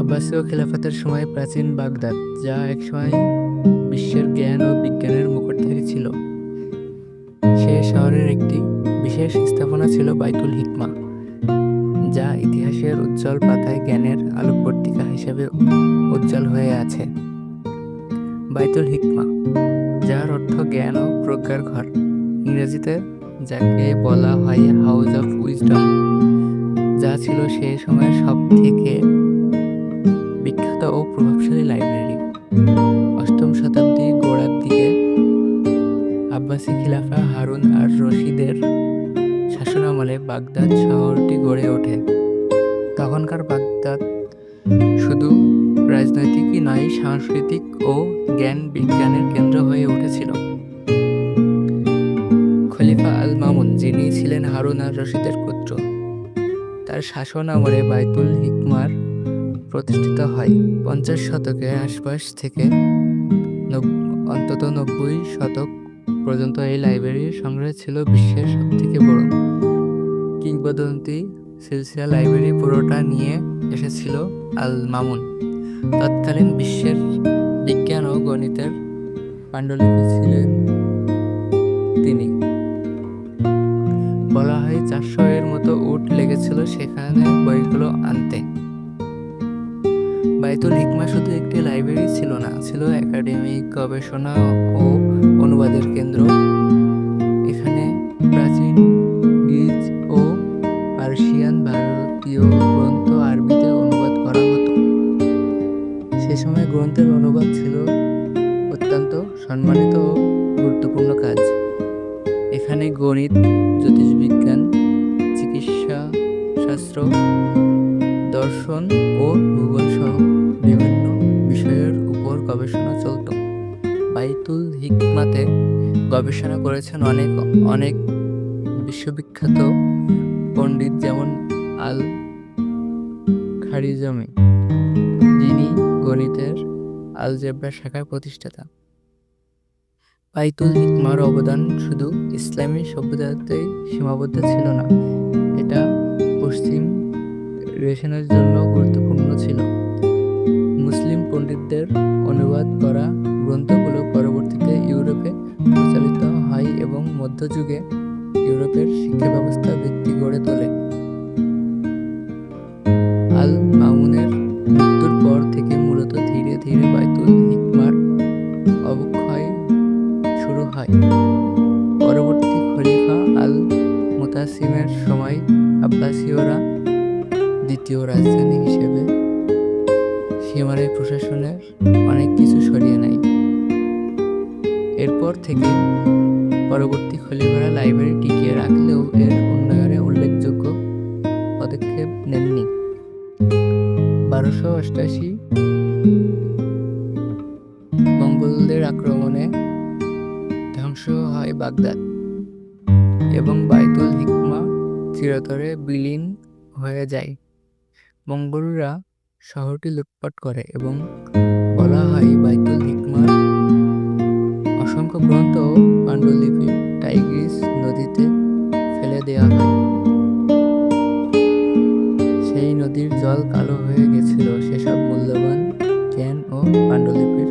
আব্বাসীয় খেলাফতের সময় প্রাচীন বাগদাদ, যা একসময় বিশ্বের জ্ঞান ও বিজ্ঞানের মুকুটধারী ছিল। সে শহরের একটি বিশেষ স্থাপনা ছিল বাইতুল হিকমা, যা ইতিহাসের উজ্জ্বল পাতায় জ্ঞানের আলোকবর্তিকা হিসেবে উজ্জ্বল হয়ে আছে। বাইতুল হিকমা, যার অর্থ জ্ঞান ও প্রজ্ঞার ঘর। ইংরেজিতে যাকে বলা হয় হাউস অফ উইজডম যা ছিল সে সময়ের সব থেকে বিখ্যাত ও প্রভাবশালী লাইব্রেরি। অষ্টম শতাব্দীর গোড়ার দিকে আব্বাসি খিলাফা হারুন আর রশিদের শাসনামলে বাগদাদ শহরটি গড়ে ওঠে। তখনকার বাগদাদ শুধু রাজনৈতিকই নয়, সাংস্কৃতিক ও জ্ঞান বিজ্ঞানের কেন্দ্র হয়ে উঠেছিল। খলিফা আল মামুন যিনি ছিলেন হারুন আর রশিদের পুত্র। তার শাসন আমলে বাইতুল হিকমার প্রতিষ্ঠিত হয়। পঞ্চাশ শতকের আশপাশ থেকে অন্তত নব্বই শতক পর্যন্ত এই লাইব্রেরির সংগ্রহ ছিল বিশ্বের সবথেকে বড়। কিংবদন্তি সিলসিলা লাইব্রেরি পুরোটা নিয়ে এসেছিল আল মামুন তৎকালীন বিশ্বের বিজ্ঞান ও গণিতের পাণ্ডুলিপি ছিলেন তিনি। বলা হয় চারশো এর মতো উট লেগেছিল সেখানে বইগুলো আনতে। বাইতুল হিকমা শুধু একটি লাইব্রেরি ছিল না, ছিল একাডেমিক গবেষণা ও অনুবাদের কেন্দ্র। এখানে প্রাচীন গ্রিক ও পার্সিয়ান ভারতীয় গ্রন্থ আরবিতে অনুবাদ করা হতো। সে সময় গ্রন্থের অনুবাদ ছিল অত্যন্ত সম্মানিত ও গুরুত্বপূর্ণ কাজ। এখানে গণিত, জ্যোতিষবিজ্ঞান, চিকিৎসা, শাস্ত্র, দর্শন ও ভূগোল সহ বিভিন্ন বিষয়ের উপর গবেষণা চলত। বাইতুল হিকমাতে গবেষণা করেছেন অনেক অনেক বিশ্ববিখ্যাত পণ্ডিত যেমন আল খারিজমি, যিনি গণিতের আলজেব্রা শাখার প্রতিষ্ঠাতা। বাইতুল হিকমার অবদান শুধু ইসলামী সভ্যতাতেই সীমাবদ্ধ ছিল না, এটা পশ্চিম রেশনের জন্য গুরুত্বপূর্ণ ছিল। মুসলিম পণ্ডিতদের অনুবাদ করা গ্রন্থগুলো পরবর্তীতে ইউরোপে প্রচারিত হয় এবং মধ্যযুগে ইউরোপের শিক্ষা ব্যবস্থা ভিত্তি গড়ে তোলে। মুতাসিমের সময় আব্বাসীয়রা দ্বিতীয় রাজধানী হিসেবে সীমারে প্রশাসনের অনেক কিছু সরিয়ে নেয়। এরপর থেকে পরবর্তী খলিফারা লাইব্রেরি টিকিয়ে রাখলেও এর উন্নয়নে উল্লেখযোগ্য পদক্ষেপ নেননি। বারোশো অষ্টাশি মঙ্গলদের আক্রমণে ধ্বংস হয় বাগদাদ। এবং বাইতুল হিকমা চিরতরে বিলীন হয়ে যায়। মঙ্গলরা শহরটি লুটপাট করে এবং বলা হয় বাইতুল হিকমার অসংখ্য গ্রন্থ ও পাণ্ডুলিপি টাইগ্রিস নদীতে ফেলে দেওয়া হয়। সেই নদীর জল কালো হয়ে গেছিল। সেসব মূল্যবান জ্ঞান ও পাণ্ডুলিপির